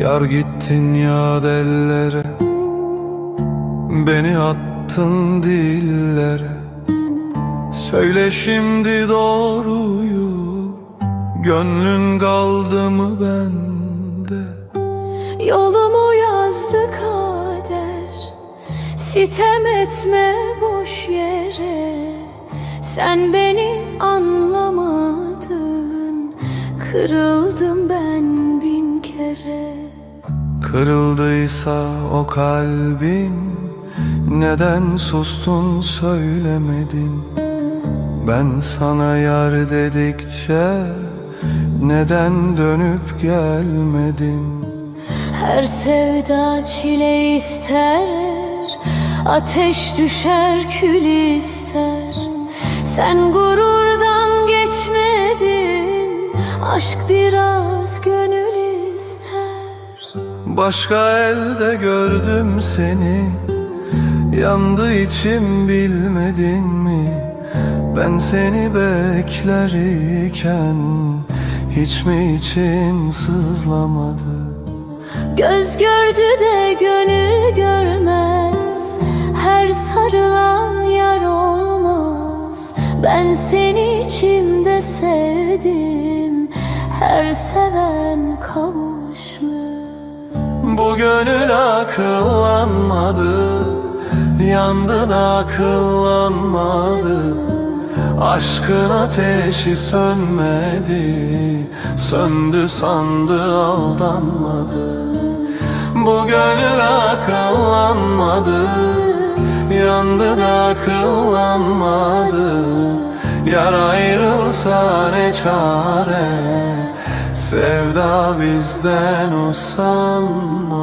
Yar gittin ya dellere Beni attın dillere. Söyle şimdi doğruyu Gönlün kaldı mı bende? Yolumu yazdı kader Sitem etme boş yere. Sen beni anlamadın Kırıldım ben bin kere Kırıldıysa o kalbin Neden sustun söylemedin? Ben sana yar dedikçe Neden dönüp gelmedin? Her sevda çile ister Ateş düşer kül ister. Sen gururdan geçmedin Aşk biraz gönül Başka elde gördüm seni. Yandı içim bilmedin mi? Ben seni beklerken Hiç mi için sızlamadı? Göz gördü de gönül görmez. Her sarılan yar olmaz. Ben seni içimde sevdim. Her seven kavuşmuş Bu gönül akıllanmadı Yandı da akıllanmadı. Aşkın ateşi sönmedi Söndü sandı aldanmadı. Bu gönül akıllanmadı Yandı da akıllanmadı. Yar ayrılsa ne çare Sevda bizden usanmadı.